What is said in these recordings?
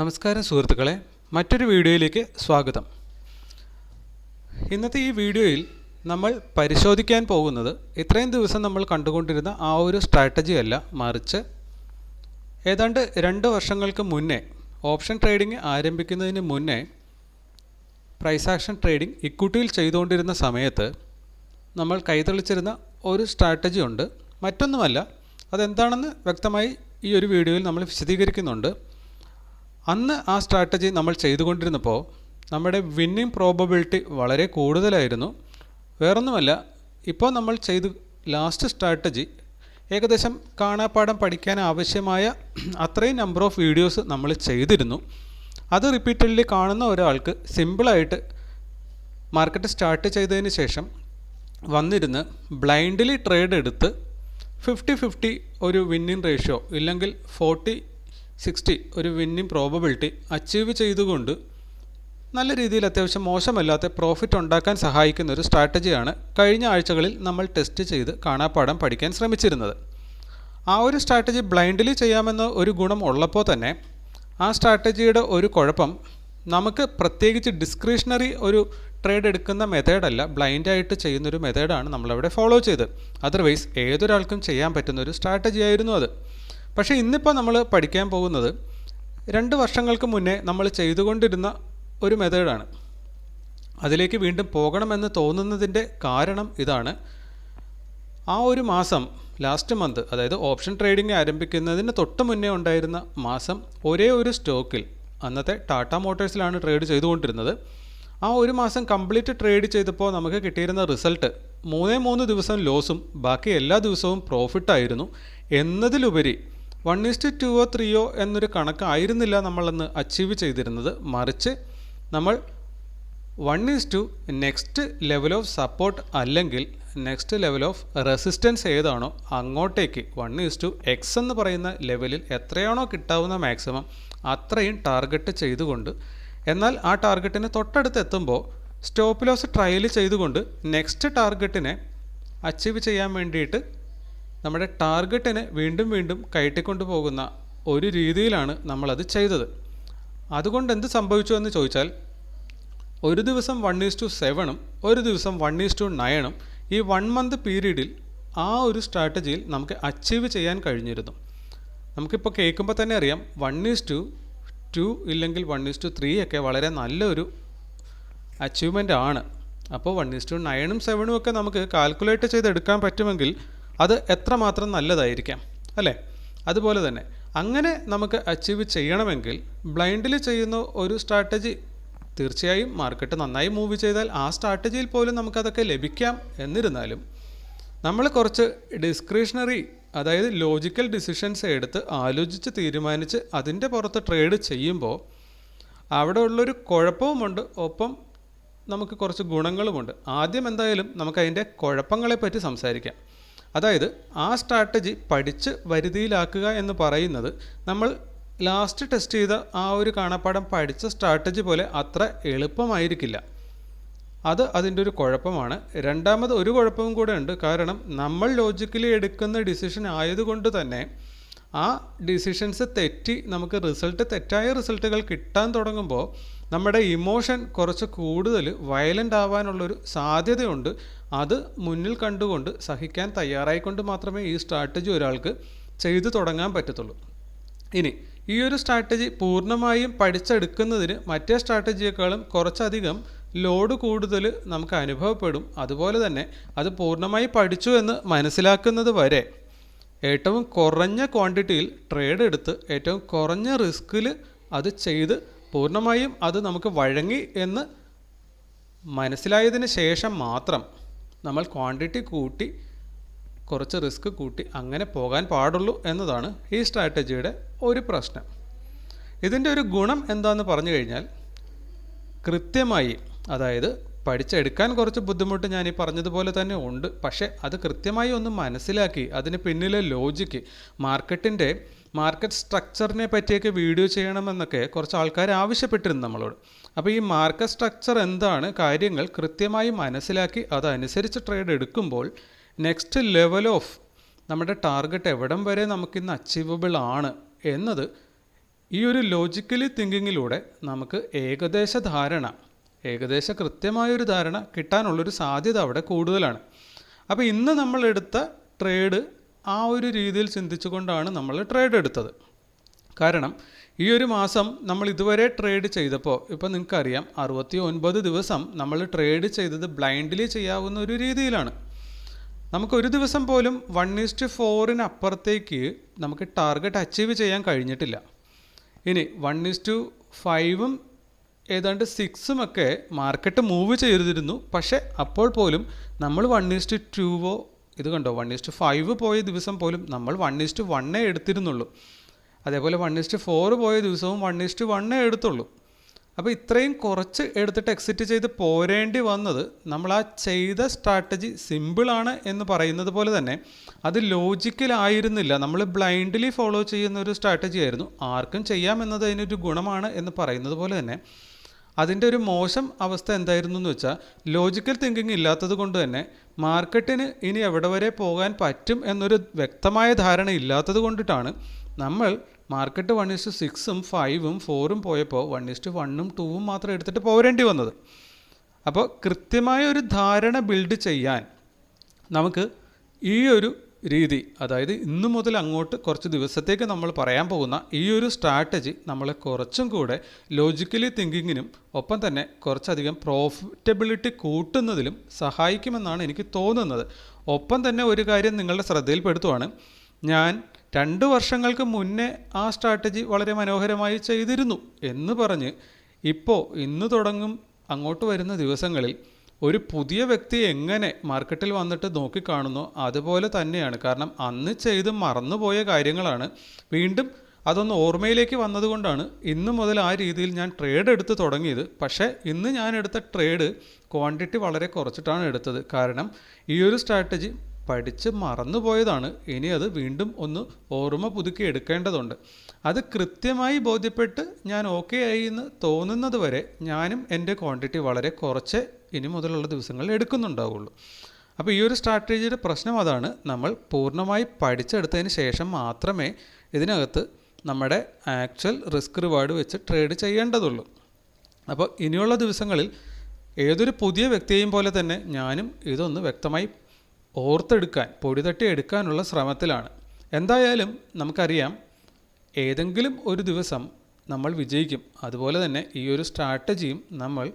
നമസ്കാരം സുഹൃത്തുക്കളെ മറ്റൊരു വീഡിയോയിലേക്ക് സ്വാഗതം. ഇന്നത്തെ ഈ വീഡിയോയിൽ നമ്മൾ പരിശോധിക്കാൻ പോകുന്നത് ഇത്രയും ദിവസം നമ്മൾ കണ്ടുകൊണ്ടിരുന്ന ആ ഒരു സ്ട്രാറ്റജി അല്ല മറിച്ച് ഏതാണ്ട് രണ്ട് വർഷങ്ങൾക്ക് മുന്നേ ഓപ്ഷൻ ട്രേഡിംഗ് ആരംഭിക്കുന്നതിന് മുന്നേ പ്രൈസ് ആക്ഷൻ ട്രേഡിംഗ് ഇക്വിറ്റിയിൽ ചെയ്തുകൊണ്ടിരുന്ന സമയത്ത് നമ്മൾ കൈതെളിച്ചിരുന്ന ഒരു സ്ട്രാറ്റജി ഉണ്ട്. മറ്റൊന്നുമല്ല അതെന്താണെന്ന് വ്യക്തമായി ഈ ഒരു വീഡിയോയിൽ നമ്മൾ വിശദീകരിക്കുന്നുണ്ട്. അന്ന് ആ സ്ട്രാറ്റജി നമ്മൾ ചെയ്തുകൊണ്ടിരുന്നപ്പോൾ നമ്മുടെ വിന്നിങ് പ്രോബബിലിറ്റി വളരെ കൂടുതലായിരുന്നു. വേറൊന്നുമല്ല ഇപ്പോൾ നമ്മൾ ചെയ്ത് ലാസ്റ്റ് സ്ട്രാറ്റജി ഏകദേശം കാണാപ്പാഠം പഠിക്കാൻ ആവശ്യമായ അത്രയും നമ്പർ ഓഫ് വീഡിയോസ് നമ്മൾ ചെയ്തിരുന്നു. അത് റിപ്പീറ്റഡ്ലി കാണുന്ന ഒരാൾക്ക് സിമ്പിളായിട്ട് മാർക്കറ്റ് സ്റ്റാർട്ട് ചെയ്തതിന് ശേഷം വന്നിരുന്ന് ബ്ലൈൻഡ്ലി ട്രേഡ് എടുത്ത് ഫിഫ്റ്റി ഫിഫ്റ്റി ഒരു വിന്നിങ് റേഷ്യോ ഇല്ലെങ്കിൽ ഫോർട്ടി സിക്സ്റ്റി ഒരു വിന്നിങ് പ്രോബബിലിറ്റി അച്ചീവ് ചെയ്തുകൊണ്ട് നല്ല രീതിയിൽ അത്യാവശ്യം മോശമല്ലാത്ത പ്രോഫിറ്റ് ഉണ്ടാക്കാൻ സഹായിക്കുന്ന ഒരു സ്ട്രാറ്റജിയാണ് കഴിഞ്ഞ ആഴ്ചകളിൽ നമ്മൾ ടെസ്റ്റ് ചെയ്ത് കാണാപ്പാഠം പഠിക്കാൻ ശ്രമിച്ചിരുന്നത്. ആ ഒരു സ്ട്രാറ്റജി ബ്ലൈൻഡ്ലി ചെയ്യാമെന്ന ഒരു ഗുണം ഉള്ളപ്പോൾ തന്നെ ആ സ്ട്രാറ്റജിയുടെ ഒരു കുഴപ്പം നമുക്ക് പ്രത്യേകിച്ച് ഡിസ്ക്രിഷണറി ഒരു ട്രേഡ് എടുക്കുന്ന മെത്തേഡല്ല ബ്ലൈൻഡായിട്ട് ചെയ്യുന്നൊരു മെത്തേഡാണ് നമ്മളവിടെ ഫോളോ ചെയ്ത് അതർവൈസ് ഏതൊരാൾക്കും ചെയ്യാൻ പറ്റുന്ന ഒരു സ്ട്രാറ്റജി ആയിരുന്നു അത്. പക്ഷേ ഇന്നിപ്പോൾ നമ്മൾ പഠിക്കാൻ പോകുന്നത് രണ്ട് വർഷങ്ങൾക്ക് മുന്നേ നമ്മൾ ചെയ്തുകൊണ്ടിരുന്ന ഒരു മെത്തേഡാണ്. അതിലേക്ക് വീണ്ടും പോകണമെന്ന് തോന്നുന്നതിന്റെ കാരണം ഇതാണ്. ആ ഒരു മാസം ലാസ്റ്റ് മന്ത് അതായത് ഓപ്ഷൻ ട്രേഡിംഗ് ആരംഭിക്കുന്നതിന് തൊട്ട് മുന്നേ ഉണ്ടായിരുന്ന മാസം ഒരേ ഒരു സ്റ്റോക്കിൽ അന്നത്തെ ടാറ്റ മോട്ടോഴ്സിലാണ് ട്രേഡ് ചെയ്തുകൊണ്ടിരുന്നത്. ആ ഒരു മാസം കംപ്ലീറ്റ് ട്രേഡ് ചെയ്തപ്പോൾ നമുക്ക് കിട്ടിയിരുന്ന റിസൾട്ട് മൂന്നേ മൂന്ന് ദിവസം ലോസും ബാക്കി എല്ലാ ദിവസവും പ്രോഫിറ്റായിരുന്നു എന്നതിലുപരി വൺ ഈസ്റ്റ് ടുവോ ത്രീയോ എന്നൊരു കണക്കായിരുന്നില്ല നമ്മളന്ന് അച്ചീവ് ചെയ്തിരുന്നത്. മറിച്ച് നമ്മൾ one is to next level of support അല്ലെങ്കിൽ നെക്സ്റ്റ് ലെവൽ ഓഫ് റെസിസ്റ്റൻസ് ഏതാണോ അങ്ങോട്ടേക്ക് വൺ ഈസ് ടു എക്സ് എന്ന് പറയുന്ന ലെവലിൽ എത്രയാണോ കിട്ടാവുന്ന മാക്സിമം അത്രയും ടാർഗറ്റ് ചെയ്തുകൊണ്ട് എന്നാൽ ആ ടാർഗറ്റിന് തൊട്ടടുത്ത് എത്തുമ്പോൾ സ്റ്റോപ്പ് ലോസ് ട്രയൽ ചെയ്തുകൊണ്ട് നെക്സ്റ്റ് ടാർഗറ്റിനെ അച്ചീവ് ചെയ്യാൻ വേണ്ടിയിട്ട് നമ്മുടെ ടാർഗറ്റിനെ വീണ്ടും വീണ്ടും കയറ്റിക്കൊണ്ടു പോകുന്ന ഒരു രീതിയിലാണ് നമ്മളത് ചെയ്തത്. അതുകൊണ്ട് എന്ത് സംഭവിച്ചു എന്ന് ചോദിച്ചാൽ ഒരു ദിവസം വൺ ഈസ് ടു സെവനും ഒരു ദിവസം വൺ ഈസ് ടു നയനും ഈ വൺ മന്ത് പീരീഡിൽ ആ ഒരു സ്ട്രാറ്റജിയിൽ നമുക്ക് അച്ചീവ് ചെയ്യാൻ കഴിഞ്ഞിരുന്നു. നമുക്കിപ്പോൾ കേൾക്കുമ്പോൾ തന്നെ അറിയാം വൺ ഈസ് ടു ടു ഇല്ലെങ്കിൽ വൺ ഈസ് ടു ത്രീ ഒക്കെ വളരെ നല്ലൊരു അച്ചീവ്മെന്റ് ആണ്. അപ്പോൾ വൺ ഈസ് ടു നയനും സെവനും ഒക്കെ നമുക്ക് കാൽക്കുലേറ്റ് ചെയ്തെടുക്കാൻ പറ്റുമെങ്കിൽ അത് എത്രമാത്രം നല്ലതായിരിക്കാം അല്ലേ? അതുപോലെ തന്നെ അങ്ങനെ നമുക്ക് അച്ചീവ് ചെയ്യണമെങ്കിൽ ബ്ലൈൻഡിൽ ചെയ്യുന്ന ഒരു സ്ട്രാറ്റജി തീർച്ചയായും മാർക്കറ്റ് നന്നായി മൂവ് ചെയ്താൽ ആ സ്ട്രാറ്റജിയിൽ പോലും നമുക്കതൊക്കെ ലഭിക്കാം എന്നിരുന്നാലും നമ്മൾ കുറച്ച് ഡിസ്ക്രിഷണറി അതായത് ലോജിക്കൽ ഡിസിഷൻസ് എടുത്ത് ആലോചിച്ച് തീരുമാനിച്ച് അതിന്റെ പുറത്ത് ട്രേഡ് ചെയ്യുമ്പോൾ അവിടെ ഉള്ളൊരു കുഴപ്പവുമുണ്ട്. ഒപ്പം നമുക്ക് കുറച്ച് ഗുണങ്ങളുമുണ്ട്. ആദ്യം എന്തായാലും നമുക്ക് അതിന്റെ കുഴപ്പങ്ങളെപ്പറ്റി സംസാരിക്കാം. അതായത് ആ സ്ട്രാറ്റജി പഠിച്ച് വരുതിയിലാക്കുക എന്ന് പറയുന്നത് നമ്മൾ ലാസ്റ്റ് ടെസ്റ്റ് ചെയ്ത ആ ഒരു കാണാപ്പാടം പഠിച്ച സ്ട്രാറ്റജി പോലെ അത്ര എളുപ്പമായിരിക്കില്ല. അത് അതിന്റെ ഒരു കുഴപ്പമാണ്. രണ്ടാമത് ഒരു കുഴപ്പവും കൂടെ ഉണ്ട്. കാരണം നമ്മൾ ലോജിക്കലി എടുക്കുന്ന ഡിസിഷൻ ആയതുകൊണ്ട് തന്നെ ആ ഡിസിഷൻസ് തെറ്റി നമുക്ക് റിസൾട്ട് തെറ്റായ റിസൾട്ടുകൾ കിട്ടാൻ തുടങ്ങുമ്പോൾ നമ്മുടെ ഇമോഷൻ കുറച്ച് കൂടുതൽ വയലന്റ് ആവാനുള്ളൊരു സാധ്യതയുണ്ട്. അത് മുന്നിൽ കണ്ടുകൊണ്ട് സഹിക്കാൻ തയ്യാറായിക്കൊണ്ട് മാത്രമേ ഈ സ്ട്രാറ്റജി ഒരാൾക്ക് ചെയ്തു തുടങ്ങാൻ പറ്റത്തുള്ളൂ. ഇനി ഈ ഒരു സ്ട്രാറ്റജി പൂർണമായും പഠിച്ചെടുക്കുന്നതിന് മറ്റേ സ്ട്രാറ്റജിയേക്കാളും കുറച്ചധികം ലോഡ് കൂടുതൽ നമുക്ക് അനുഭവപ്പെടും. അതുപോലെ തന്നെ അത് പൂർണമായി പഠിച്ചു എന്ന് മനസ്സിലാക്കുന്നത് വരെ ഏറ്റവും കുറഞ്ഞ ക്വാണ്ടിറ്റിയിൽ ട്രേഡ് എടുത്ത് ഏറ്റവും കുറഞ്ഞ റിസ്കിൽ അത് ചെയ്ത് പൂർണമായും അത് നമുക്ക് വഴങ്ങി എന്ന് മനസ്സിലായതിന് ശേഷം മാത്രം നമ്മൾ ക്വാണ്ടിറ്റി കൂട്ടി കുറച്ച് റിസ്ക് കൂട്ടി അങ്ങനെ പോകാൻ പാടുള്ളൂ എന്നതാണ് ഈ സ്ട്രാറ്റജിയുടെ ഒരു പ്രശ്നം. ഇതിന്റെ ഒരു ഗുണം എന്താണെന്ന് പറഞ്ഞു കഴിഞ്ഞാൽ കൃത്യമായി അതായത് പഠിച്ചെടുക്കാൻ കുറച്ച് ബുദ്ധിമുട്ട് ഞാൻ ഈ പറഞ്ഞതുപോലെ തന്നെ ഉണ്ട്. പക്ഷേ അത് കൃത്യമായി ഒന്ന് മനസ്സിലാക്കി അതിന് പിന്നിലെ ലോജിക്ക് മാർക്കറ്റിന്റെ മാർക്കറ്റ് സ്ട്രക്ചറിനെ പറ്റിയൊക്കെ വീഡിയോ ചെയ്യണമെന്നൊക്കെ കുറച്ച് ആൾക്കാർ ആവശ്യപ്പെട്ടിരുന്നു നമ്മളോട്. അപ്പോൾ ഈ മാർക്കറ്റ് സ്ട്രക്ചർ എന്താണ്? കാര്യങ്ങൾ കൃത്യമായി മനസ്സിലാക്കി അതനുസരിച്ച് ട്രേഡ് എടുക്കുമ്പോൾ നെക്സ്റ്റ് ലെവൽ ഓഫ് നമ്മുടെ ടാർഗറ്റ് എവിടം വരെ നമുക്കിന്ന് അച്ചീവബിൾ ആണ് എന്നത് ഈ ഒരു ലോജിക്കലി തിങ്കിങ്ങിലൂടെ നമുക്ക് ഏകദേശ ധാരണ ഏകദേശ കൃത്യമായൊരു ധാരണ കിട്ടാനുള്ളൊരു സാധ്യത അവിടെ കൂടുതലാണ്. അപ്പോൾ ഇന്ന് നമ്മൾ എടുത്ത ട്രേഡ് ആ ഒരു രീതിയിൽ ചിന്തിച്ചുകൊണ്ടാണ് നമ്മൾ ട്രേഡ് എടുത്തത്. കാരണം ഈ ഒരു മാസം നമ്മൾ ഇതുവരെ ട്രേഡ് ചെയ്തപ്പോൾ ഇപ്പോൾ നിങ്ങൾക്കറിയാം അറുപത്തി ഒൻപത് ദിവസം നമ്മൾ ട്രേഡ് ചെയ്തത് ബ്ലൈൻഡ്ലി ചെയ്യാവുന്ന ഒരു രീതിയിലാണ്. നമുക്ക് ഒരു ദിവസം പോലും വൺ ഈസ്റ്റ് ഫോറിന് അപ്പുറത്തേക്ക് നമുക്ക് ടാർഗറ്റ് അച്ചീവ് ചെയ്യാൻ കഴിഞ്ഞിട്ടില്ല. ഇനി വൺ ഈസ്റ്റ് ഫൈവും ഏതാണ്ട് സിക്സും ഒക്കെ മാർക്കറ്റ് മൂവ് ചെയ്തിരുന്നു. പക്ഷേ അപ്പോൾ പോലും നമ്മൾ വൺ ഈസ്റ്റ് ടുവോ ഇത് കണ്ടോ വൺ ഈസ്റ്റ് ഫൈവ് പോയ ദിവസം പോലും നമ്മൾ വൺ ഈസ്റ്റ് വണ്ണേ എടുത്തിരുന്നുള്ളൂ. അതേപോലെ വൺ ഇസ്റ്റ് ഫോർ പോയ ദിവസവും വൺ ഇസ്റ്റ് വണ്ണേ എടുത്തുള്ളൂ. അപ്പോൾ ഇത്രയും കുറച്ച് എടുത്തിട്ട് എക്സിറ്റ് ചെയ്ത് പോരേണ്ടി വന്നത് നമ്മൾ ആ ചെയ്ത സ്ട്രാറ്റജി സിമ്പിളാണ് എന്ന് പറയുന്നത് പോലെ തന്നെ അത് ലോജിക്കലായിരുന്നില്ല നമ്മൾ ബ്ലൈൻഡ്ലി ഫോളോ ചെയ്യുന്ന ഒരു സ്ട്രാറ്റജി ആയിരുന്നു. ആർക്കും ചെയ്യാമെന്നത് അതിനൊരു ഗുണമാണ് എന്ന് പറയുന്നത് പോലെ തന്നെ അതിന്റെ ഒരു മോശം അവസ്ഥ എന്തായിരുന്നു എന്ന് വെച്ചാൽ ലോജിക്കൽ തിങ്കിങ് ഇല്ലാത്തത് കൊണ്ട് തന്നെ മാർക്കറ്റിന് ഇനി എവിടെ വരെ പോകാൻ പറ്റും എന്നൊരു വ്യക്തമായ ധാരണ ഇല്ലാത്തത് കൊണ്ടിട്ടാണ് നമ്മൾ മാർക്കറ്റ് വൺ ഇസ്റ്റു സിക്സും ഫൈവും ഫോറും പോയപ്പോൾ വൺ ഇസ്റ്റു വണ്ണും ടൂവും മാത്രം എടുത്തിട്ട് പോരേണ്ടി വന്നത്. അപ്പോൾ കൃത്യമായ ഒരു ധാരണ ബിൽഡ് ചെയ്യാൻ നമുക്ക് ഈ ഒരു രീതി അതായത് ഇന്നു മുതൽ അങ്ങോട്ട് കുറച്ച് ദിവസത്തേക്ക് നമ്മൾ പറയാൻ പോകുന്ന ഈ ഒരു സ്ട്രാറ്റജി നമ്മളെ കുറച്ചും കൂടെ ലോജിക്കലി തിങ്കിങ്ങിനും ഒപ്പം തന്നെ കുറച്ചധികം പ്രോഫിറ്റബിലിറ്റി കൂട്ടുന്നതിലും സഹായിക്കുമെന്നാണ് എനിക്ക് തോന്നുന്നത്. ഒപ്പം തന്നെ ഒരു കാര്യം നിങ്ങളുടെ ശ്രദ്ധയിൽപ്പെടുത്തുവാണ്. ഞാൻ രണ്ട് വർഷങ്ങൾക്ക് മുന്നേ ആ സ്ട്രാറ്റജി വളരെ മനോഹരമായി ചെയ്തിരുന്നു എന്ന് പറഞ്ഞ് ഇപ്പോൾ ഇന്ന് തുടങ്ങും അങ്ങോട്ട് വരുന്ന ദിവസങ്ങളിൽ ഒരു പുതിയ വ്യക്തി എങ്ങനെ മാർക്കറ്റിൽ വന്നിട്ട് നോക്കിക്കാണുന്നോ അതുപോലെ തന്നെയാണ്. കാരണം അന്ന് ചെയ്ത് മറന്നുപോയ കാര്യങ്ങളാണ്. വീണ്ടും അതൊന്ന് ഓർമ്മയിലേക്ക് വന്നതുകൊണ്ടാണ് ഇന്ന് മുതൽ ആ രീതിയിൽ ഞാൻ ട്രേഡ് എടുത്ത് തുടങ്ങിയത്. പക്ഷേ ഇന്ന് ഞാൻ എടുത്ത ട്രേഡ് ക്വാണ്ടിറ്റി വളരെ കുറച്ചിട്ടാണ് എടുത്തത്. കാരണം ഈ ഒരു സ്ട്രാറ്റജി പഠിച്ച് മറന്നുപോയതാണ്. ഇനി അത് വീണ്ടും ഒന്ന് ഓർമ്മ പുതുക്കി എടുക്കേണ്ടതുണ്ട്. അത് കൃത്യമായി ബോധ്യപ്പെട്ട് ഞാൻ ഓക്കെ ആയി എന്ന് തോന്നുന്നത് വരെ ഞാനും എന്റെ ക്വാണ്ടിറ്റി വളരെ കുറച്ച് ഇനി മുതലുള്ള ദിവസങ്ങളിൽ എടുക്കുന്നുണ്ടാവുള്ളൂ. അപ്പോൾ ഈ ഒരു സ്ട്രാറ്റജിയുടെ പ്രശ്നം അതാണ്. നമ്മൾ പൂർണമായി പഠിച്ചെടുത്തതിന് ശേഷം മാത്രമേ ഇതിനകത്ത് നമ്മുടെ ആക്ച്വൽ റിസ്ക് റിവാർഡ് വെച്ച് ട്രേഡ് ചെയ്യേണ്ടതുള്ളൂ. അപ്പോൾ ഇനിയുള്ള ദിവസങ്ങളിൽ ഏതൊരു പുതിയ വ്യക്തിയെയും പോലെ തന്നെ ഞാനും ഇതൊന്ന് വ്യക്തമായി ഓർത്തെടുക്കാൻ പൊടി തട്ടി എടുക്കാനുള്ള ശ്രമത്തിലാണ്. എന്തായാലും നമുക്കറിയാം ഏതെങ്കിലും ഒരു ദിവസം നമ്മൾ വിജയിക്കും. അതുപോലെ തന്നെ ഈ ഒരു സ്ട്രാറ്റജിയും നമ്മൾ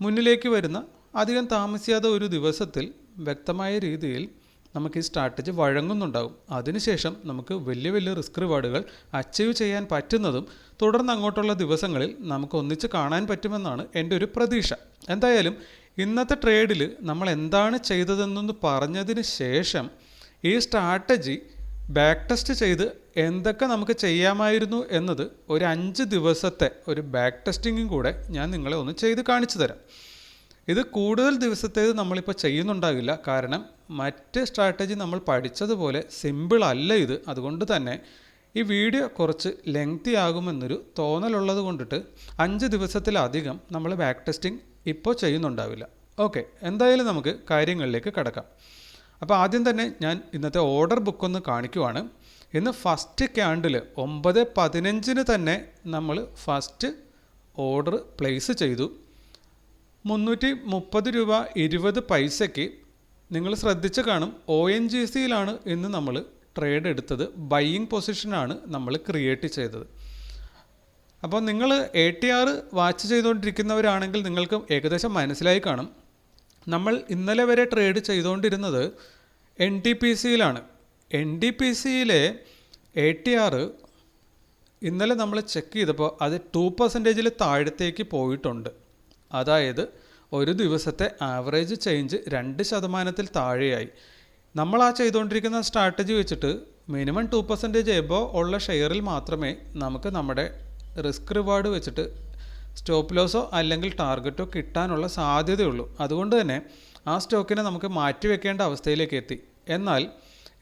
മുന്നിലേക്ക് വരുന്ന അധികം താമസിയാതെ ഒരു ദിവസത്തിൽ വ്യക്തമായ രീതിയിൽ നമുക്ക് ഈ സ്ട്രാറ്റജി വഴങ്ങുന്നുണ്ടാകും അതിനുശേഷം നമുക്ക് വലിയ വലിയ റിസ്ക് റിവാർഡുകൾ അച്ചീവ് ചെയ്യാൻ പറ്റുന്നതും തുടർന്ന് അങ്ങോട്ടുള്ള ദിവസങ്ങളിൽ നമുക്ക് ഒന്നിച്ച് കാണാൻ പറ്റുമെന്നാണ് എന്റെ ഒരു പ്രതീക്ഷ. എന്തായാലും ഇന്നത്തെ ട്രേഡിൽ നമ്മൾ എന്താണ് ചെയ്തതെന്നൊന്ന് പറഞ്ഞതിന് ശേഷം ഈ സ്ട്രാറ്റജി ബാക്ക് ടെസ്റ്റ് ചെയ്ത് എന്തൊക്കെ നമുക്ക് ചെയ്യാമായിരുന്നു എന്നത് ഒരു അഞ്ച് ദിവസത്തെ ഒരു ബാക്ക് ടെസ്റ്റിങ്ങും കൂടെ ഞാൻ നിങ്ങളെ ഒന്ന് ചെയ്ത് കാണിച്ചു തരാം. ഇത് കൂടുതൽ ദിവസത്തേത് നമ്മളിപ്പോൾ ചെയ്യുന്നുണ്ടാകില്ല. കാരണം മറ്റ് സ്ട്രാറ്റജി നമ്മൾ പഠിച്ചതുപോലെ സിമ്പിൾ അല്ല ഇത്. അതുകൊണ്ട് തന്നെ ഈ വീഡിയോ കുറച്ച് ലെങ്തി ആകുമെന്നൊരു തോന്നലുള്ളത് കൊണ്ടിട്ട് അഞ്ച് ദിവസത്തിലധികം നമ്മൾ ബാക്ക് ടെസ്റ്റിംഗ് ഇപ്പോൾ ചെയ്യുന്നുണ്ടാവില്ല. ഓക്കെ എന്തായാലും നമുക്ക് കാര്യങ്ങളിലേക്ക് കടക്കാം. അപ്പോൾ ആദ്യം തന്നെ ഞാൻ ഇന്നത്തെ ഓർഡർ ബുക്ക് ഒന്ന് കാണിക്കുവാണ്. ഇന്ന് ഫസ്റ്റ് ക്യാൻഡിൽ ഒമ്പത് പതിനഞ്ചിന് തന്നെ നമ്മൾ ഫസ്റ്റ് ഓർഡർ പ്ലേസ് ചെയ്തു. മുന്നൂറ്റി മുപ്പത് രൂപ ഇരുപത് പൈസയ്ക്ക് നിങ്ങൾ ശ്രദ്ധിച്ച് കാണും. ഒ എൻ ജി സിയിലാണ് ഇന്ന് നമ്മൾ ട്രേഡ് എടുത്തത്. ബയ്യിങ് പൊസിഷനാണ് നമ്മൾ ക്രിയേറ്റ് ചെയ്തത്. അപ്പോൾ നിങ്ങൾ എ ടി ആർ വാച്ച് ചെയ്തുകൊണ്ടിരിക്കുന്നവരാണെങ്കിൽ നിങ്ങൾക്ക് ഏകദേശം മനസ്സിലായി കാണും. നമ്മൾ ഇന്നലെ വരെ ട്രേഡ് ചെയ്തുകൊണ്ടിരുന്നത് എൻ ടി പി സിയിലാണ് എൻ ടി പി സിയിലെ എ ടി ആർ ഇന്നലെ നമ്മൾ ചെക്ക് ചെയ്തപ്പോൾ അത് ടു പെർസെന്റേജിൽ താഴത്തേക്ക് പോയിട്ടുണ്ട്. അതായത് ഒരു ദിവസത്തെ ആവറേജ് ചേഞ്ച് രണ്ട് ശതമാനത്തിൽ താഴെയായി. നമ്മൾ ആ ചെയ്തുകൊണ്ടിരിക്കുന്ന സ്ട്രാറ്റജി വെച്ചിട്ട് മിനിമം ടു പെർസെന്റേജ് എബോ ഉള്ള ഷെയറിൽ മാത്രമേ നമുക്ക് നമ്മുടെ റിസ്ക് റിവാർഡ് വെച്ചിട്ട് സ്റ്റോപ്പ് ലോസോ അല്ലെങ്കിൽ ടാർഗറ്റോ കിട്ടാനുള്ള സാധ്യതയുള്ളൂ. അതുകൊണ്ട് തന്നെ ആ സ്റ്റോക്കിനെ നമുക്ക് മാറ്റി വെക്കേണ്ട അവസ്ഥയിലേക്ക് എത്തി. എന്നാൽ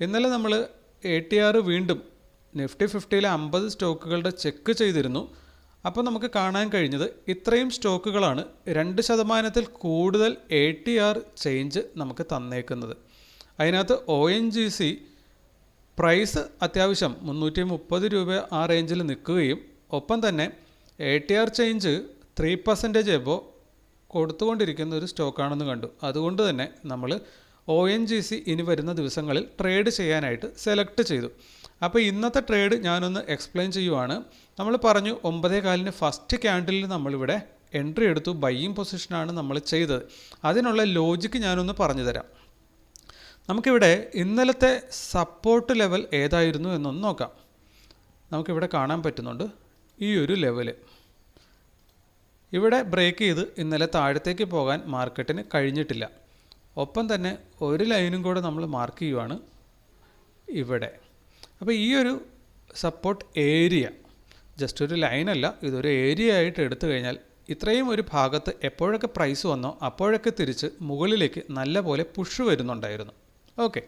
ഇന്നലെ നമ്മൾ എ ടി ആർ വീണ്ടും നിഫ്റ്റി ഫിഫ്റ്റിയിലെ അമ്പത് സ്റ്റോക്കുകളുടെ ചെക്ക് ചെയ്തിരുന്നു. അപ്പോൾ നമുക്ക് കാണാൻ കഴിഞ്ഞത് ഇത്രയും സ്റ്റോക്കുകളാണ് രണ്ട് ശതമാനത്തിൽ കൂടുതൽ എ ടി ആർ ചേഞ്ച് നമുക്ക് തന്നേക്കുന്നത്. അതിനകത്ത് O N G C price അത്യാവശ്യം മുന്നൂറ്റി മുപ്പത് രൂപ ആ റേഞ്ചിൽ നിൽക്കുകയും ഒപ്പം തന്നെ A T R change three percentage above കൊടുത്തുകൊണ്ടിരിക്കുന്ന ഒരു സ്റ്റോക്കാണെന്ന് കണ്ടു. അതുകൊണ്ട് തന്നെ നമ്മൾ ഒ എൻ ജി സി ഇനി വരുന്ന ദിവസങ്ങളിൽ ട്രേഡ് ചെയ്യാനായിട്ട് സെലക്ട് ചെയ്തു. അപ്പോൾ ഇന്നത്തെ ട്രേഡ് ഞാനൊന്ന് എക്സ്പ്ലെയിൻ ചെയ്യുവാണ്. നമ്മൾ പറഞ്ഞു ഒമ്പതേ കാലിന് ഫസ്റ്റ് ക്യാൻഡിലിൽ നമ്മളിവിടെ എൻട്രി എടുത്തു ബൈയിങ് പൊസിഷനാണ് നമ്മൾ ചെയ്തത്. അതിനുള്ള ലോജിക്ക് ഞാനൊന്ന് പറഞ്ഞു തരാം. നമുക്കിവിടെ ഇന്നലത്തെ സപ്പോർട്ട് ലെവൽ ഏതായിരുന്നു എന്നൊന്ന് നോക്കാം. നമുക്കിവിടെ കാണാൻ പറ്റുന്നുണ്ട്. ഈ ഒരു ലെവൽ ഇവിടെ ബ്രേക്ക് ചെയ്ത് ഇന്നലെ താഴത്തേക്ക് പോകാൻ മാർക്കറ്റിന് കഴിഞ്ഞിട്ടില്ല. ഒപ്പം തന്നെ ഒരു ലൈനും കൂടെ നമ്മൾ മാർക്ക് ചെയ്യുവാണ് ഇവിടെ. അപ്പോൾ ഈ ഒരു സപ്പോർട്ട് ഏരിയ ജസ്റ്റ് ഒരു ലൈനല്ല ഇതൊരു ഏരിയ ആയിട്ട് എടുത്തു കഴിഞ്ഞാൽ ഇത്രയും ഒരു ഭാഗത്ത് എപ്പോഴൊക്കെ പ്രൈസ് വന്നോ അപ്പോഴൊക്കെ തിരിച്ച് മുകളിലേക്ക് നല്ല പോലെ പുഷ് വരുന്നുണ്ടായിരുന്നു. ഓക്കെ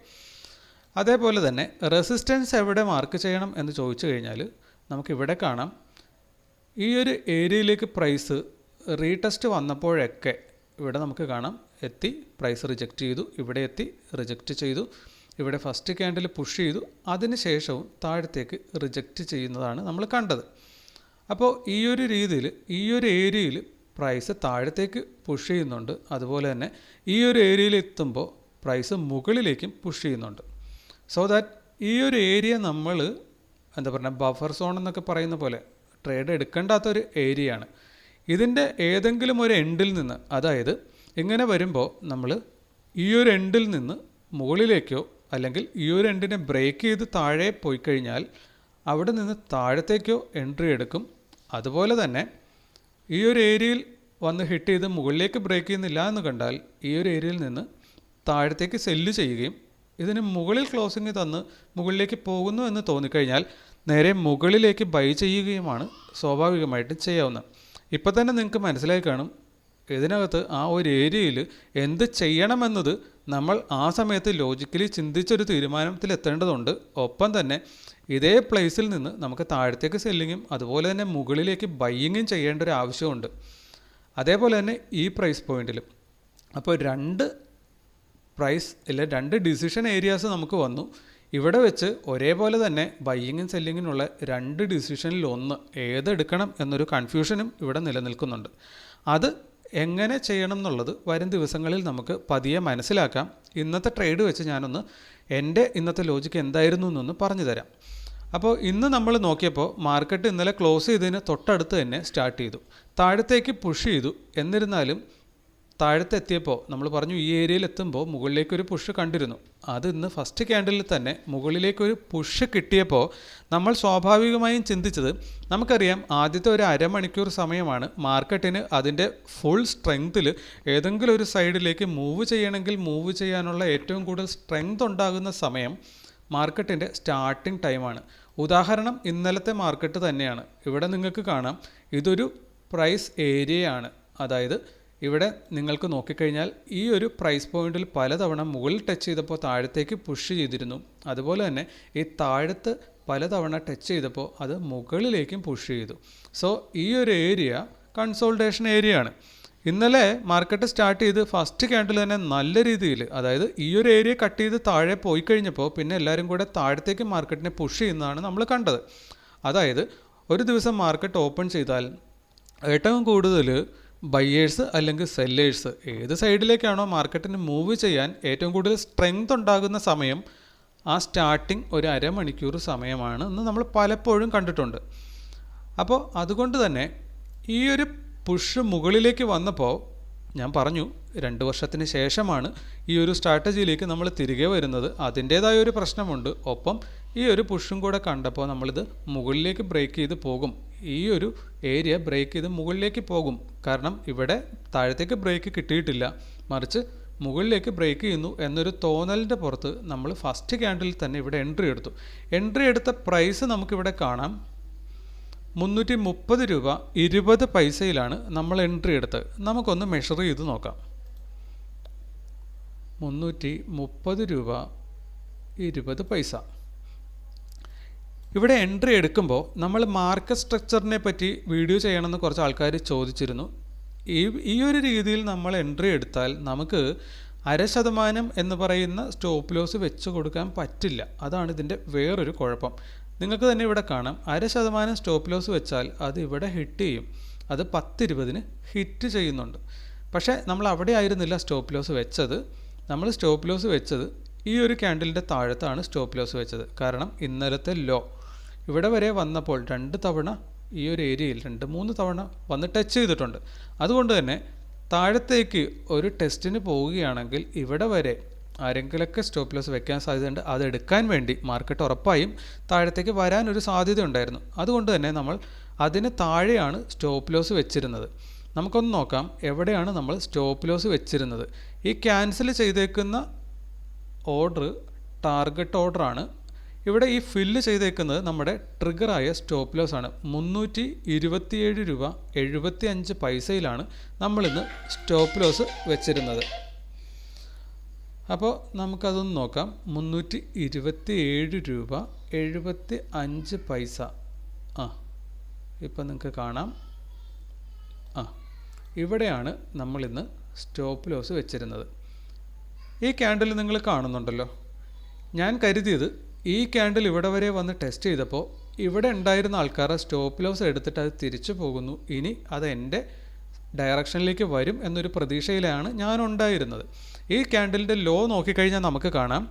അതേപോലെ തന്നെ റെസിസ്റ്റൻസ് എവിടെ മാർക്ക് ചെയ്യണം എന്ന് ചോദിച്ചു കഴിഞ്ഞാൽ നമുക്കിവിടെ കാണാം. ഈ ഒരു ഏരിയയിലേക്ക് പ്രൈസ് റീടെസ്റ്റ് വന്നപ്പോഴൊക്കെ ഇവിടെ നമുക്ക് കാണാം. എത്തി പ്രൈസ് റിജക്റ്റ് ചെയ്തു ഇവിടെ എത്തി റിജക്റ്റ് ചെയ്തു ഇവിടെ ഫസ്റ്റ് ക്യാൻഡിൽ പുഷ് ചെയ്തു അതിനുശേഷവും താഴത്തേക്ക് റിജക്റ്റ് ചെയ്യുന്നതാണ് നമ്മൾ കണ്ടത്. അപ്പോൾ ഈ ഒരു രീതിയിൽ ഈ ഒരു ഏരിയയിൽ പ്രൈസ് താഴത്തേക്ക് പുഷ് ചെയ്യുന്നുണ്ട്. അതുപോലെ തന്നെ ഈ ഒരു ഏരിയയിൽ എത്തുമ്പോൾ പ്രൈസ് മുകളിലേക്കും പുഷ് ചെയ്യുന്നുണ്ട്. സോ ദാറ്റ് ഈ ഒരു ഏരിയ നമ്മൾ എന്താ പറയുക ബഫർ സോൺ എന്നൊക്കെ പറയുന്ന പോലെ ട്രേഡ് എടുക്കേണ്ടാത്തൊരു ഏരിയയാണ്. ഇതിന്റെ ഏതെങ്കിലും ഒരു എൻഡിൽ നിന്ന് അതായത് ഇങ്ങനെ വരുമ്പോൾ നമ്മൾ ഈ ഒരു എൻഡിൽ നിന്ന് മുകളിലേക്കോ അല്ലെങ്കിൽ ഈ ഒരു എൻഡിനെ ബ്രേക്ക് ചെയ്ത് താഴെ പോയി കഴിഞ്ഞാൽ അവിടെ നിന്ന് താഴത്തേക്കോ എൻട്രി എടുക്കും. അതുപോലെ തന്നെ ഈ ഒരു ഏരിയയിൽ വന്ന് ഹിറ്റ് ചെയ്ത് മുകളിലേക്ക് ബ്രേക്ക് ചെയ്യുന്നില്ല എന്ന് കണ്ടാൽ ഈ ഒരു ഏരിയയിൽ നിന്ന് താഴത്തേക്ക് സെല്ല് ചെയ്യുകയും ഇതിന് മുകളിൽ ക്ലോസിംഗ് തന്ന് മുകളിലേക്ക് പോകുന്നു എന്ന് തോന്നിക്കഴിഞ്ഞാൽ നേരെ മുകളിലേക്ക് ബൈ ചെയ്യുകയുമാണ് സ്വാഭാവികമായിട്ടും ചെയ്യാവുന്നത് ഇപ്പം തന്നെ നിങ്ങൾക്ക് മനസ്സിലായി കാണും. ഇതിനകത്ത് ആ ഒരു ഏരിയയിൽ എന്ത് ചെയ്യണമെന്നത് നമ്മൾ ആ സമയത്ത് ലോജിക്കലി ചിന്തിച്ചൊരു തീരുമാനത്തിൽ എത്തേണ്ടതുണ്ട്. ഒപ്പം തന്നെ ഇതേ പ്ലേസിൽ നിന്ന് നമുക്ക് താഴത്തേക്ക് സെല്ലിങ്ങും അതുപോലെ തന്നെ മുകളിലേക്ക് ബയ്യിങ്ങും ചെയ്യേണ്ട ഒരു ആവശ്യമുണ്ട്. അതേപോലെ തന്നെ ഈ പ്രൈസ് പോയിന്റിലും അപ്പോൾ രണ്ട് പ്രൈസ് ഇല്ല രണ്ട് ഡിസിഷൻ ഏരിയാസ് നമുക്ക് വന്നു. ഇവിടെ വെച്ച് ഒരേപോലെ തന്നെ ബയ്യിങ്ങും സെല്ലിങ്ങിനുള്ള രണ്ട് ഡിസിഷനിൽ ഒന്ന് ഏതെടുക്കണം എന്നൊരു കൺഫ്യൂഷനും ഇവിടെ നിലനിൽക്കുന്നുണ്ട്. അത് എങ്ങനെ ചെയ്യണം എന്നുള്ളത് വരും ദിവസങ്ങളിൽ നമുക്ക് പതിയെ മനസ്സിലാക്കാം. ഇന്നത്തെ ട്രേഡ് വെച്ച് ഞാനൊന്ന് എന്റെ ഇന്നത്തെ ലോജിക്ക് എന്തായിരുന്നു എന്നൊന്ന് പറഞ്ഞു തരാം. അപ്പോൾ ഇന്ന് നമ്മൾ നോക്കിയപ്പോൾ മാർക്കറ്റ് ഇന്നലെ ക്ലോസ് ചെയ്തതിന് തൊട്ടടുത്ത് തന്നെ സ്റ്റാർട്ട് ചെയ്തു. താഴത്തേക്ക് പുഷ് ചെയ്തു. എന്നിരുന്നാലും താഴത്തെത്തിയപ്പോൾ നമ്മൾ പറഞ്ഞു ഈ ഏരിയയിൽ എത്തുമ്പോൾ മുകളിലേക്ക് ഒരു പുഷ് കണ്ടിരുന്നു. അത് ഇന്ന് ഫസ്റ്റ് ക്യാൻഡിലിൽ തന്നെ മുകളിലേക്കൊരു പുഷ് കിട്ടിയപ്പോൾ നമ്മൾ സ്വാഭാവികമായും ചിന്തിച്ചത് നമുക്കറിയാം ആദ്യത്തെ ഒരു അരമണിക്കൂർ സമയമാണ് മാർക്കറ്റിന് അതിന്റെ ഫുൾ സ്ട്രെങ്തിൽ ഏതെങ്കിലും ഒരു സൈഡിലേക്ക് മൂവ് ചെയ്യണമെങ്കിൽ മൂവ് ചെയ്യാനുള്ള ഏറ്റവും കൂടുതൽ സ്ട്രെങ്ത് ഉണ്ടാകുന്ന സമയം മാർക്കറ്റിന്റെ സ്റ്റാർട്ടിംഗ് ടൈമാണ് ഉദാഹരണം ഇന്നലത്തെ മാർക്കറ്റ് തന്നെയാണ്. ഇവിടെ നിങ്ങൾക്ക് കാണാം. ഇതൊരു പ്രൈസ് ഏരിയയാണ് അതായത് ഇവിടെ നിങ്ങൾക്ക് നോക്കിക്കഴിഞ്ഞാൽ ഈ ഒരു പ്രൈസ് പോയിന്റിൽ പലതവണ മുകളിൽ ടച്ച് ചെയ്തപ്പോൾ താഴത്തേക്ക് പുഷ് ചെയ്തിരുന്നു. അതുപോലെ തന്നെ ഈ താഴത്ത് പലതവണ ടച്ച് ചെയ്തപ്പോൾ അത് മുകളിലേക്കും പുഷ് ചെയ്തു. സോ ഈ ഒരു ഏരിയ കൺസോൾട്ടേഷൻ ഏരിയ ആണ്. ഇന്നലെ മാർക്കറ്റ് സ്റ്റാർട്ട് ചെയ്ത് ഫസ്റ്റ് ക്യാൻഡിൽ തന്നെ നല്ല രീതിയിൽ അതായത് ഈ ഒരു ഏരിയ കട്ട് ചെയ്ത് താഴെ പോയി കഴിഞ്ഞപ്പോൾ പിന്നെ എല്ലാവരും കൂടെ താഴത്തേക്ക് മാർക്കറ്റിനെ പുഷ് ചെയ്യുന്നതാണ് നമ്മൾ കണ്ടത്. അതായത് ഒരു ദിവസം മാർക്കറ്റ് ഓപ്പൺ ചെയ്താൽ ഏറ്റവും കൂടുതൽ ബയ്യേഴ്സ് അല്ലെങ്കിൽ സെല്ലേഴ്സ് ഏത് സൈഡിലേക്കാണോ മാർക്കറ്റിന് മൂവ് ചെയ്യാൻ ഏറ്റവും കൂടുതൽ സ്ട്രെങ്ത് ഉണ്ടാകുന്ന സമയം ആ സ്റ്റാർട്ടിംഗ് ഒരു അരമണിക്കൂർ സമയമാണ് എന്ന് നമ്മൾ പലപ്പോഴും കണ്ടിട്ടുണ്ട്. അപ്പോൾ അതുകൊണ്ട് തന്നെ ഈ ഒരു പുഷ് മുകളിലേക്ക് വന്നപ്പോൾ ഞാൻ പറഞ്ഞു രണ്ട് വർഷത്തിന് ശേഷമാണ് ഈ ഒരു സ്ട്രാറ്റജിയിലേക്ക് നമ്മൾ തിരികെ വരുന്നത്. അതിന്റേതായ ഒരു പ്രശ്നമുണ്ട്. ഒപ്പം ഈ ഒരു പുഷും കൂടെ കണ്ടപ്പോൾ നമ്മളിത് മുകളിലേക്ക് ബ്രേക്ക് ചെയ്ത് പോകും. ഈ ഒരു ഏരിയ ബ്രേക്ക് ചെയ്ത് മുകളിലേക്ക് പോകും. കാരണം ഇവിടെ താഴത്തേക്ക് ബ്രേക്ക് കിട്ടിയിട്ടില്ല. മറിച്ച് മുകളിലേക്ക് ബ്രേക്ക് ചെയ്യുന്നു എന്നൊരു തോന്നലിന്റെ പുറത്ത് നമ്മൾ ഫസ്റ്റ് ക്യാൻഡിൽ തന്നെ ഇവിടെ എൻട്രി എടുത്തു. എൻട്രി എടുത്ത പ്രൈസ് നമുക്കിവിടെ കാണാം. മുന്നൂറ്റി മുപ്പത് രൂപ ഇരുപത് പൈസയിലാണ് നമ്മൾ എൻട്രി എടുത്തത്. നമുക്കൊന്ന് മെഷർ ചെയ്ത് നോക്കാം. മുന്നൂറ്റി മുപ്പത് രൂപ ഇരുപത് പൈസ. ഇവിടെ എൻട്രി എടുക്കുമ്പോൾ നമ്മൾ മാർക്കറ്റ് സ്ട്രക്ചറിനെ പറ്റി വീഡിയോ ചെയ്യണമെന്ന് കുറച്ച് ആൾക്കാർ ചോദിച്ചിരുന്നു. ഈ ഈ ഒരു രീതിയിൽ നമ്മൾ എൻട്രി എടുത്താൽ നമുക്ക് അര ശതമാനം എന്ന് പറയുന്ന സ്റ്റോപ്പ് ലോസ് വെച്ച് കൊടുക്കാൻ പറ്റില്ല. അതാണ് ഇതിന്റെ വേറൊരു കുഴപ്പം. നിങ്ങൾക്ക് തന്നെ ഇവിടെ കാണാം. അര ശതമാനം സ്റ്റോപ്പ് ലോസ് വെച്ചാൽ അത് ഇവിടെ ഹിറ്റ് ചെയ്യും. അത് പത്തിരുപതിന് ഹിറ്റ് ചെയ്യുന്നുണ്ട്. പക്ഷേ നമ്മൾ അവിടെ ആയിരുന്നില്ല സ്റ്റോപ്പ് ലോസ് വെച്ചത്. നമ്മൾ സ്റ്റോപ്പ് ലോസ് വെച്ചത് ഈ ഒരു ക്യാൻഡിലിന്റെ താഴത്താണ് സ്റ്റോപ്പ് ലോസ് വെച്ചത്. കാരണം ഇന്നലത്തെ ലോ ഇവിടെ വരെ വന്നപ്പോൾ രണ്ട് തവണ ഈ ഒരു ഏരിയയിൽ രണ്ട് മൂന്ന് തവണ വന്ന് ടച്ച് ചെയ്തിട്ടുണ്ട്. അതുകൊണ്ട് തന്നെ താഴത്തേക്ക് ഒരു ടെസ്റ്റിന് പോവുകയാണെങ്കിൽ ഇവിടെ വരെ ആരെങ്കിലൊക്കെ സ്റ്റോപ്പ് ലോസ് വെക്കാൻ സാധ്യതയുണ്ട്. അതെടുക്കാൻ വേണ്ടി മാർക്കറ്റ് ഉറപ്പായും താഴത്തേക്ക് വരാൻ ഒരു സാധ്യത ഉണ്ടായിരുന്നു അതുകൊണ്ട് തന്നെ നമ്മൾ അതിന് താഴെയാണ് സ്റ്റോപ്പ് ലോസ് വെച്ചിരുന്നത്. നമുക്കൊന്ന് നോക്കാം എവിടെയാണ് നമ്മൾ സ്റ്റോപ്പ് ലോസ് വെച്ചിരുന്നത്. ഈ ക്യാൻസൽ ചെയ്തേക്കുന്ന ഓർഡർ ടാർഗറ്റ് ഓർഡറാണ് ഇവിടെ ഈ ഫില്ല് ചെയ്തേക്കുന്നത് നമ്മുടെ ട്രിഗറായ സ്റ്റോപ്പ് ലോസ് ആണ്. മുന്നൂറ്റി ഇരുപത്തിയേഴ് രൂപ എഴുപത്തി അഞ്ച് പൈസയിലാണ് നമ്മളിന്ന് സ്റ്റോപ്പ് ലോസ് വെച്ചിരുന്നത്. അപ്പോൾ നമുക്കതൊന്ന് നോക്കാം. മുന്നൂറ്റി ഇരുപത്തി ഏഴ് രൂപ എഴുപത്തി അഞ്ച് പൈസ. ആ ഇപ്പം നിങ്ങൾക്ക് കാണാം. ആ ഇവിടെയാണ് നമ്മളിന്ന് സ്റ്റോപ്പ് ലോസ് വെച്ചിരുന്നത്. ഈ ക്യാൻഡിൽ നിങ്ങൾ കാണുന്നുണ്ടല്ലോ. ഞാൻ കരുതിയത് ഈ ക്യാൻഡിൽ ഇവിടെ വരെ വന്ന് ടെസ്റ്റ് ചെയ്തപ്പോൾ ഇവിടെ ഉണ്ടായിരുന്ന ആൾക്കാരെ സ്റ്റോപ്പ് ലോസ് എടുത്തിട്ട് അത് തിരിച്ചു പോകുന്നു. ഇനി അത് എന്റെ ഡയറക്ഷനിലേക്ക് വരും എന്നൊരു പ്രതീക്ഷയിലാണ് ഞാൻ ഉണ്ടായിരുന്നത് ഈ ക്യാൻഡിലിന്റെ ലോ നോക്കിക്കഴിഞ്ഞാൽ നമുക്ക് കാണാം.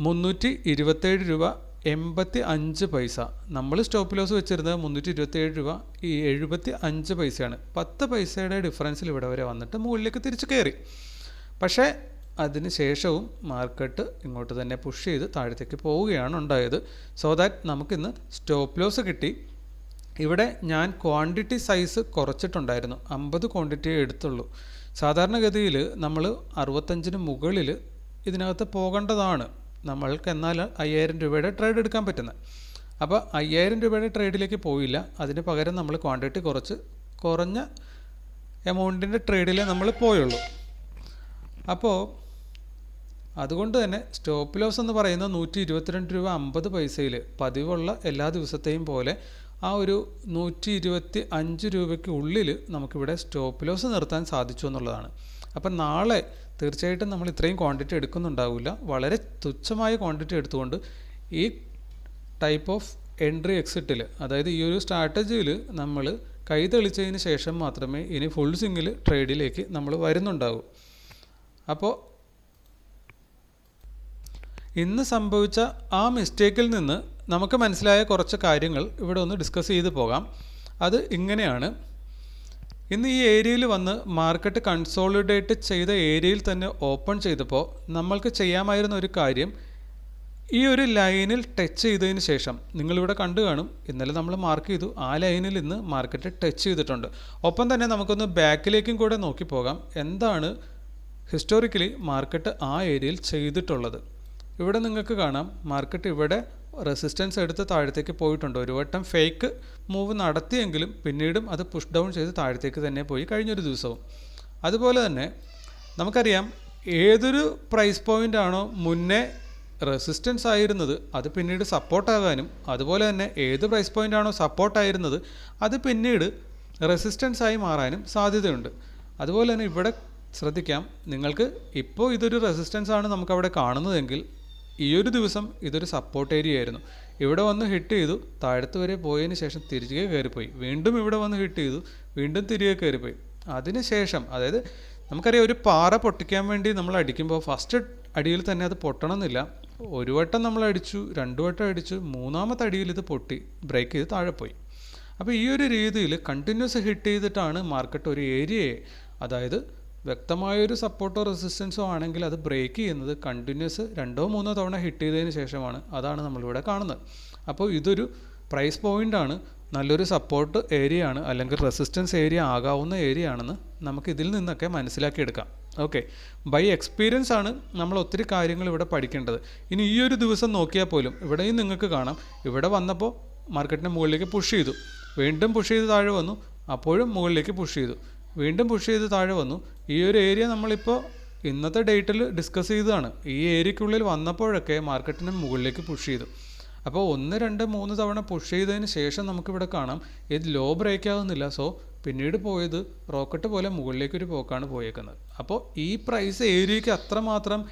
മുന്നൂറ്റി ഇരുപത്തേഴ് രൂപ എൺപത്തി അഞ്ച് പൈസ. നമ്മൾ സ്റ്റോപ്പ് ലോസ് വെച്ചിരുന്നത് മുന്നൂറ്റി ഇരുപത്തേഴ് രൂപ. ഈ എഴുപത്തി അഞ്ച് പൈസയാണ്. പത്ത് പൈസയുടെ ഡിഫറൻസിൽ ഇവിടെ വരെ വന്നിട്ട് മുകളിലേക്ക് തിരിച്ച് കയറി. പക്ഷേ അതിന് ശേഷവും മാർക്കറ്റ് ഇങ്ങോട്ട് തന്നെ പുഷ് ചെയ്ത് താഴത്തേക്ക് പോവുകയാണ് ഉണ്ടായത്. സോ ദാറ്റ് നമുക്കിന്ന് സ്റ്റോപ്പ് ലോസ് കിട്ടി. ഇവിടെ ഞാൻ ക്വാണ്ടിറ്റി സൈസ് കുറച്ചിട്ടുണ്ടായിരുന്നു. അമ്പത് ക്വാണ്ടിറ്റി എടുത്തുള്ളൂ. സാധാരണഗതിയിൽ നമ്മൾ അറുപത്തഞ്ചിന് മുകളിൽ ഇതിനകത്ത് പോകേണ്ടതാണ്. നമ്മൾക്ക് എന്നാൽ അയ്യായിരം രൂപയുടെ ട്രേഡ് എടുക്കാൻ പറ്റുന്നത് അപ്പോൾ അയ്യായിരം രൂപയുടെ ട്രേഡിലേക്ക് പോയില്ല. അതിന് പകരം നമ്മൾ ക്വാണ്ടിറ്റി കുറച്ച് കുറഞ്ഞ എമൗണ്ടിന്റെ ട്രേഡിലേ നമ്മൾ പോയുള്ളൂ. അപ്പോൾ അതുകൊണ്ട് തന്നെ സ്റ്റോപ്പ് ലോസ് എന്ന് പറയുന്ന നൂറ്റി ഇരുപത്തിരണ്ട് രൂപ അമ്പത് പൈസയിൽ പതിവുള്ള എല്ലാ ദിവസത്തെയും പോലെ ആ ഒരു നൂറ്റി ഇരുപത്തി അഞ്ച് രൂപയ്ക്ക് ഉള്ളിൽ നമുക്കിവിടെ സ്റ്റോപ്പ് ലോസ് നിർത്താൻ സാധിച്ചു എന്നുള്ളതാണ്. അപ്പം നാളെ തീർച്ചയായിട്ടും നമ്മൾ ഇത്രയും ക്വാണ്ടിറ്റി എടുക്കുന്നുണ്ടാവില്ല. വളരെ തുച്ഛമായ ക്വാണ്ടിറ്റി എടുത്തുകൊണ്ട് ഈ ടൈപ്പ് ഓഫ് എൻട്രി എക്സിറ്റിൽ അതായത് ഈ ഒരു സ്ട്രാറ്റജിയിൽ നമ്മൾ കൈ തെളിച്ചതിന് ശേഷം മാത്രമേ ഇനി ഫുൾ സിംഗിൾ ട്രേഡിലേക്ക് നമ്മൾ വരുന്നുണ്ടാവൂ. അപ്പോൾ ഇന്ന് സംഭവിച്ച ആ മിസ്റ്റേക്കിൽ നിന്ന് നമുക്ക് മനസ്സിലായ കുറച്ച് കാര്യങ്ങൾ ഇവിടെ ഒന്ന് ഡിസ്കസ് ചെയ്ത് പോകാം. അത് ഇങ്ങനെയാണ്. ഇന്ന് ഈ ഏരിയയിൽ വന്ന് മാർക്കറ്റ് കൺസോളിഡേറ്റ് ചെയ്ത ഏരിയയിൽ തന്നെ ഓപ്പൺ ചെയ്തപ്പോൾ നമ്മൾക്ക് ചെയ്യാമായിരുന്ന ഒരു കാര്യം ഈ ഒരു ലൈനിൽ ടച്ച് ചെയ്തതിന് ശേഷം നിങ്ങളിവിടെ കണ്ടു കാണും ഇന്നലെ നമ്മൾ മാർക്ക് ചെയ്തു ആ ലൈനിൽ ഇന്ന് മാർക്കറ്റ് ടച്ച് ചെയ്തിട്ടുണ്ട്. ഒപ്പം തന്നെ നമുക്കൊന്ന് ബാക്കിലേക്കും കൂടെ നോക്കി പോകാം എന്താണ് ഹിസ്റ്റോറിക്കലി മാർക്കറ്റ് ആ ഏരിയയിൽ ചെയ്തിട്ടുള്ളത്? ഇവിടെ നിങ്ങൾക്ക് കാണാം. മാർക്കറ്റ് ഇവിടെ റെസിസ്റ്റൻസ് എടുത്ത് താഴത്തേക്ക് പോയിട്ടുണ്ട്. ഒരു വട്ടം ഫേക്ക് മൂവ് നടത്തിയെങ്കിലും പിന്നീടും അത് പുഷ് ഡൗൺ ചെയ്ത് താഴത്തേക്ക് തന്നെ പോയി കഴിഞ്ഞൊരു ദിവസവും. അതുപോലെ തന്നെ നമുക്കറിയാം ഏതൊരു പ്രൈസ് പോയിന്റ് ആണോ മുന്നേ റെസിസ്റ്റൻസ് ആയിരുന്നത് അത് പിന്നീട് സപ്പോർട്ടാകാനും അതുപോലെ തന്നെ ഏത് പ്രൈസ് പോയിന്റ് ആണോ സപ്പോർട്ടായിരുന്നത് അത് പിന്നീട് റെസിസ്റ്റൻസ് ആയി മാറാനും സാധ്യതയുണ്ട്. അതുപോലെ തന്നെ ഇവിടെ ശ്രദ്ധിക്കാം നിങ്ങൾക്ക് ഇപ്പോൾ ഇതൊരു റെസിസ്റ്റൻസ് ആണ് നമുക്കവിടെ കാണുന്നതെങ്കിൽ ഈ ഒരു ദിവസം ഇതൊരു സപ്പോർട്ട് ഏരിയ ആയിരുന്നു. ഇവിടെ വന്ന് ഹിറ്റ് ചെയ്തു. താഴത്ത് വരെ പോയതിന് ശേഷം തിരികെ കയറിപ്പോയി. വീണ്ടും ഇവിടെ വന്ന് ഹിറ്റ് ചെയ്തു. വീണ്ടും തിരികെ കയറിപ്പോയി. അതിനുശേഷം അതായത് നമുക്കറിയാം ഒരു പാറ പൊട്ടിക്കാൻ വേണ്ടി നമ്മൾ അടിക്കുമ്പോൾ ഫസ്റ്റ് അടിയിൽ തന്നെ അത് പൊട്ടണമെന്നില്ല. ഒരു വട്ടം നമ്മൾ അടിച്ചു രണ്ടു വട്ടം അടിച്ചു മൂന്നാമത്തെ അടിയിൽ ഇത് പൊട്ടി ബ്രേക്ക് ചെയ്ത് താഴെ പോയി. അപ്പോൾ ഈ ഒരു രീതിയിൽ കണ്ടിന്യൂസ് ഹിറ്റ് ചെയ്തിട്ടാണ് മാർക്കറ്റ് ഒരു ഏരിയയെ അതായത് വ്യക്തമായൊരു സപ്പോർട്ടോ റെസിസ്റ്റൻസോ ആണെങ്കിൽ അത് ബ്രേക്ക് ചെയ്യുന്നത് കണ്ടിന്യൂസ് രണ്ടോ മൂന്നോ തവണ ഹിറ്റ് ചെയ്തതിന് ശേഷമാണ്. അതാണ് നമ്മളിവിടെ കാണുന്നത്. അപ്പോൾ ഇതൊരു പ്രൈസ് പോയിന്റ് ആണ്. നല്ലൊരു സപ്പോർട്ട് ഏരിയ ആണ്. അല്ലെങ്കിൽ റെസിസ്റ്റൻസ് ഏരിയ ആകാവുന്ന ഏരിയ ആണെന്ന് നമുക്ക് ഇതിൽ നിന്നൊക്കെ മനസ്സിലാക്കിയെടുക്കാം ഓക്കെ ബൈ എക്സ്പീരിയൻസ് ആണ് നമ്മൾ ഒത്തിരി കാര്യങ്ങൾ ഇവിടെ പഠിക്കേണ്ടത്. ഇനി ഈ ഒരു ദിവസം നോക്കിയാൽ പോലും ഇവിടെയും നിങ്ങൾക്ക് കാണാം. ഇവിടെ വന്നപ്പോൾ മാർക്കറ്റിനെ മുകളിലേക്ക് പുഷ് ചെയ്തു. വീണ്ടും പുഷ് ചെയ്ത് താഴെ വന്നു. അപ്പോഴും മുകളിലേക്ക് പുഷ് ചെയ്തു. വീണ്ടും പുഷ് ചെയ്ത് താഴെ വന്നു. ഈ ഒരു ഏരിയ നമ്മളിപ്പോൾ ഇന്നത്തെ ഡേറ്റിൽ ഡിസ്കസ് ചെയ്തതാണ്. ഈ ഏരിയക്കുള്ളിൽ വന്നപ്പോഴൊക്കെ മാർക്കറ്റിന് മുകളിലേക്ക് പുഷ് ചെയ്തു. അപ്പോൾ ഒന്ന് രണ്ട് മൂന്ന് തവണ പുഷ് ചെയ്തതിന് ശേഷം നമുക്കിവിടെ കാണാം. ഇത് ലോ ബ്രേക്ക് ആകുന്നില്ല സോ പിന്നീട് പോയത് റോക്കറ്റ് പോലെ മുകളിലേക്കൊരു പോക്കാണ് പോയേക്കുന്നത്. അപ്പോൾ ഈ പ്രൈസ് ഏരിയയ്ക്ക് അത്രമാത്രം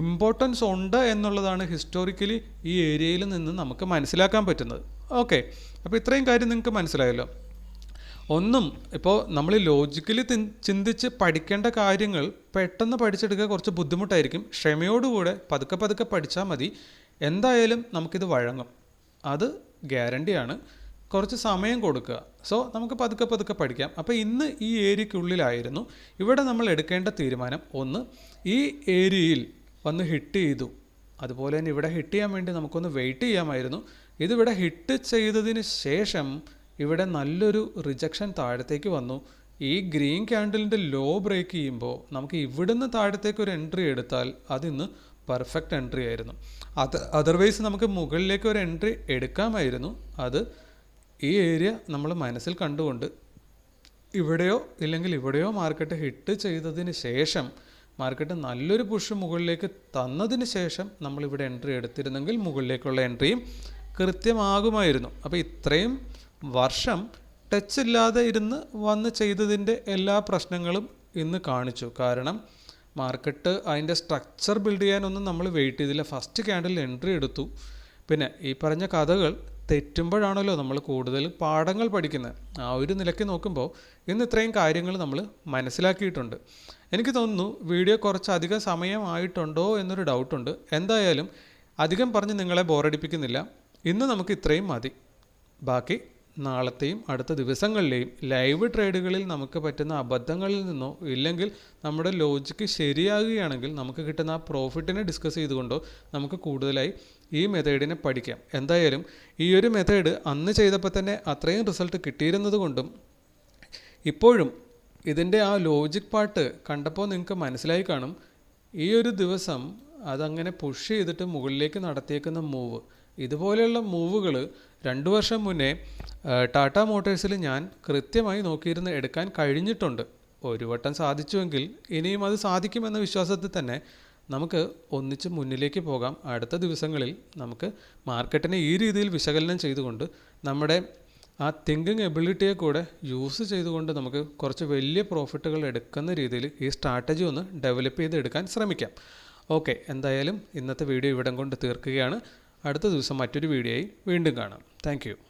ഇമ്പോർട്ടൻസ് ഉണ്ട് എന്നുള്ളതാണ് ഹിസ്റ്റോറിക്കലി ഈ ഏരിയയിൽ നിന്ന് നമുക്ക് മനസ്സിലാക്കാൻ പറ്റുന്നത്. ഓക്കെ അപ്പോൾ ഇത്രയും കാര്യം നിങ്ങൾക്ക് മനസ്സിലായല്ലോ. ഒന്നും ഇപ്പോൾ നമ്മൾ ലോജിക്കലി ചിന്തിച്ച് പഠിക്കേണ്ട കാര്യങ്ങൾ പെട്ടെന്ന് പഠിച്ചെടുക്കുക കുറച്ച് ബുദ്ധിമുട്ടായിരിക്കും. ക്ഷമയോടുകൂടെ പതുക്കെ പതുക്കെ പഠിച്ചാൽ മതി. എന്തായാലും നമുക്കിത് വഴങ്ങും. അത് ഗ്യാരണ്ടിയാണ് കുറച്ച് സമയം കൊടുക്കുക. സോ നമുക്ക് പതുക്കെ പതുക്കെ പഠിക്കാം. അപ്പോൾ ഇന്ന് ഈ ഏരിയക്കുള്ളിലായിരുന്നു ഇവിടെ നമ്മൾ എടുക്കേണ്ട തീരുമാനം ഒന്ന് ഈ ഏരിയയിൽ വന്ന് ഹിറ്റ് ചെയ്തു. അതുപോലെ തന്നെ ഇവിടെ ഹിറ്റ് ചെയ്യാൻ വേണ്ടി നമുക്കൊന്ന് വെയിറ്റ് ചെയ്യാമായിരുന്നു. ഇതിവിടെ ഹിറ്റ് ചെയ്തതിന് ശേഷം ഇവിടെ നല്ലൊരു റിജക്ഷൻ താഴത്തേക്ക് വന്നു. ഈ ഗ്രീൻ ക്യാൻഡിലിന്റെ ലോ ബ്രേക്ക് ചെയ്യുമ്പോൾ നമുക്ക് ഇവിടുന്ന് താഴത്തേക്ക് ഒരു എൻട്രി എടുത്താൽ അതിന്ന് പെർഫെക്റ്റ് എൻട്രി ആയിരുന്നു. അത് അതർവൈസ് നമുക്ക് മുകളിലേക്ക് ഒരു എൻട്രി എടുക്കാമായിരുന്നു. അത് ഈ ഏരിയ നമ്മൾ മനസ്സിൽ കണ്ടുകൊണ്ട് ഇവിടെയോ ഇല്ലെങ്കിൽ ഇവിടെയോ മാർക്കറ്റ് ഹിറ്റ് ചെയ്തതിന് ശേഷം മാർക്കറ്റ് നല്ലൊരു പുഷ് മുകളിലേക്ക് തന്നതിന് ശേഷം നമ്മളിവിടെ എൻട്രി എടുത്തിരുന്നെങ്കിൽ മുകളിലേക്കുള്ള എൻട്രിയും കൃത്യമാകുമായിരുന്നു. അപ്പോൾ ഇത്രയും വർഷം ടച്ച് ഇല്ലാതെ ഇരുന്ന് വന്ന് ചെയ്തതിന്റെ എല്ലാ പ്രശ്നങ്ങളും ഇന്ന് കാണിച്ചു. കാരണം മാർക്കറ്റ് അതിന്റെ സ്ട്രക്ചർ ബിൽഡ് ചെയ്യാനൊന്നും നമ്മൾ വെയിറ്റ് ചെയ്തില്ല. ഫസ്റ്റ് ക്യാൻഡിൽ എൻട്രി എടുത്തു. പിന്നെ ഈ പറഞ്ഞ കഥകൾ തെറ്റുമ്പോഴാണല്ലോ നമ്മൾ കൂടുതൽ പാഠങ്ങൾ പഠിക്കുന്നത്. ആ ഒരു നിലയ്ക്ക് നോക്കുമ്പോൾ ഇന്ന് ഇത്രയും കാര്യങ്ങൾ നമ്മൾ മനസ്സിലാക്കിയിട്ടുണ്ട്. എനിക്ക് തോന്നുന്നു വീഡിയോ കുറച്ച് അധികം സമയമായിട്ടുണ്ടോ എന്നൊരു ഡൗട്ടുണ്ട് എന്തായാലും അധികം പറഞ്ഞ് നിങ്ങളെ ബോറടിപ്പിക്കുന്നില്ല ഇന്ന് നമുക്ക് ഇത്രയും മതി. ബാക്കി നാളത്തെയും അടുത്ത ദിവസങ്ങളിലെയും ലൈവ് ട്രേഡുകളിൽ നമുക്ക് പറ്റുന്ന അബദ്ധങ്ങളിൽ നിന്നോ ഇല്ലെങ്കിൽ നമ്മുടെ ലോജിക്ക് ശരിയാകുകയാണെങ്കിൽ നമുക്ക് കിട്ടുന്ന ആ പ്രോഫിറ്റിനെ ഡിസ്കസ് ചെയ്തുകൊണ്ടോ നമുക്ക് കൂടുതലായി ഈ മെത്തേഡിനെ പഠിക്കാം. എന്തായാലും ഈ ഒരു മെത്തേഡ് അന്ന് ചെയ്തപ്പോൾ തന്നെ അത്രയും റിസൾട്ട് കിട്ടിയിരുന്നത് കൊണ്ടും ഇപ്പോഴും ഇതിന്റെ ആ ലോജിക് പാർട്ട് കണ്ടപ്പോൾ നിങ്ങൾക്ക് മനസ്സിലായി കാണും ഈ ഒരു ദിവസം അതങ്ങനെ പുഷ് ചെയ്തിട്ട് മുകളിലേക്ക് നടത്തിയേക്കുന്ന മൂവ്. ഇതുപോലെയുള്ള മൂവുകൾ രണ്ട് വർഷം മുന്നേ ടാറ്റ മോട്ടേഴ്സിൽ ഞാൻ കൃത്യമായി നോക്കിയിരുന്ന് എടുക്കാൻ കഴിഞ്ഞിട്ടുണ്ട്. ഒരു വട്ടം സാധിച്ചുവെങ്കിൽ ഇനിയും അത് സാധിക്കുമെന്ന വിശ്വാസത്തിൽ തന്നെ നമുക്ക് ഒന്നിച്ച് മുന്നിലേക്ക് പോകാം. അടുത്ത ദിവസങ്ങളിൽ നമുക്ക് മാർക്കറ്റിനെ ഈ രീതിയിൽ വിശകലനം ചെയ്തുകൊണ്ട് നമ്മുടെ ആ തിങ്കിങ് എബിലിറ്റിയെ കൂടെ യൂസ് ചെയ്തുകൊണ്ട് നമുക്ക് കുറച്ച് വലിയ പ്രോഫിറ്റുകൾ എടുക്കുന്ന രീതിയിൽ ഈ സ്ട്രാറ്റജി ഒന്ന് ഡെവലപ്പ് ചെയ്ത് എടുക്കാൻ ശ്രമിക്കാം. ഓക്കെ എന്തായാലും ഇന്നത്തെ വീഡിയോ ഇവിടം കൊണ്ട് തീർക്കുകയാണ്. അടുത്ത ദിവസം മറ്റൊരു വീഡിയോയിൽ വീണ്ടും കാണാം. താങ്ക്